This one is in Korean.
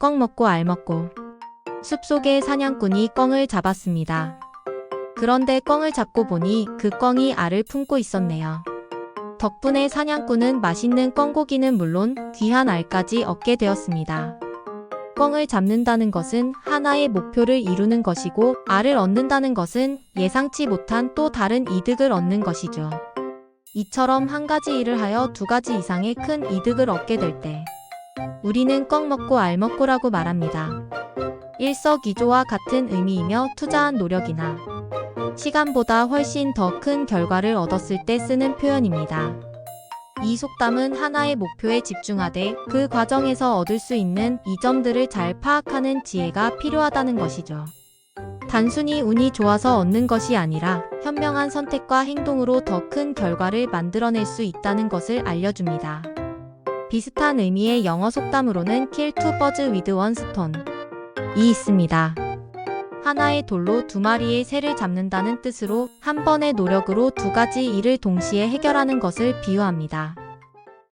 꿩 먹고 알 먹고. 숲속의 사냥꾼이 꿩을 잡았습니다. 그런데 꿩을 잡고 보니 그 꿩이 알을 품고 있었네요. 덕분에 사냥꾼은 맛있는 꿩고기는 물론 귀한 알까지 얻게 되었습니다. 꿩을 잡는다는 것은 하나의 목표를 이루는 것이고 알을 얻는다는 것은 예상치 못한 또 다른 이득을 얻는 것이죠. 이처럼 한 가지 일을 하여 두 가지 이상의 큰 이득을 얻게 될 때, 우리는 꿩 먹고 알 먹고라고 말합니다. 일석이조와 같은 의미이며 투자한 노력이나 시간보다 훨씬 더 큰 결과를 얻었을 때 쓰는 표현입니다. 이 속담은 하나의 목표에 집중하되 그 과정에서 얻을 수 있는 이점들을 잘 파악하는 지혜가 필요하다는 것이죠. 단순히 운이 좋아서 얻는 것이 아니라 현명한 선택과 행동으로 더 큰 결과를 만들어낼 수 있다는 것을 알려줍니다. 비슷한 의미의 영어 속담으로는 kill two birds with one stone 이 있습니다. 하나의 돌로 두 마리의 새를 잡는다는 뜻으로 한 번의 노력으로 두 가지 일을 동시에 해결하는 것을 비유합니다.